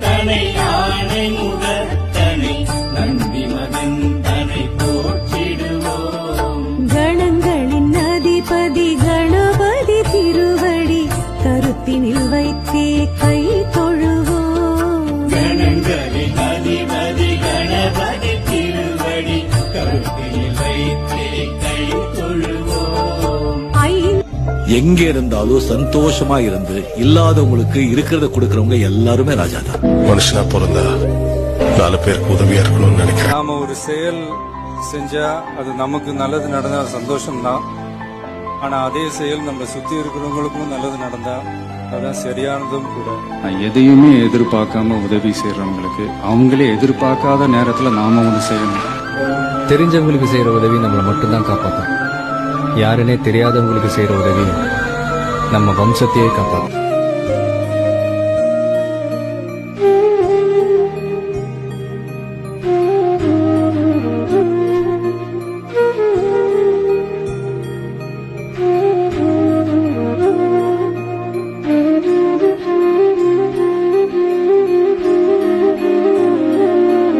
தனை யானை முகத்தனை நந்தி மகன் தனை போற்றிடுவோம். கணங்களின் அதிபதி கணபதி திருவடி கருத்தினில் வைத்தே கை தொழுவோம். கணங்களின் எங்க இருந்தாலும் சந்தோஷமா இருந்து இல்லாதவங்களுக்கு இருக்கிறத கொடுக்கறவங்க எல்லாருமே ராஜா தான். மனுஷனா பிறந்தா நாலு பேருக்கு உதவியா இருக்கணும்னு நினைக்கிறேன். நாம ஒரு செயல் செஞ்சா அது நமக்கு நல்லது நடந்தா சந்தோஷம்தான். ஆனா அதே செயல் நம்ம சுத்தி இருக்கிறவங்களுக்கும் நல்லது நடந்தா அதான் சரியானதும் கூட. நான் எதையுமே எதிர்பார்க்காம உதவி செய்யறவங்களுக்கு அவங்களே எதிர்பார்க்காத நேரத்துல நாம ஒன்று செய்யணும். தெரிஞ்சவங்களுக்கு செய்யற உதவி நம்மளை மட்டும்தான் காப்பாற்றும் யாருன்னே தெரியாதவங்களுக்கு செய்யற உதவி. நம்ம வம்சத்தையே காப்பாற்றும்.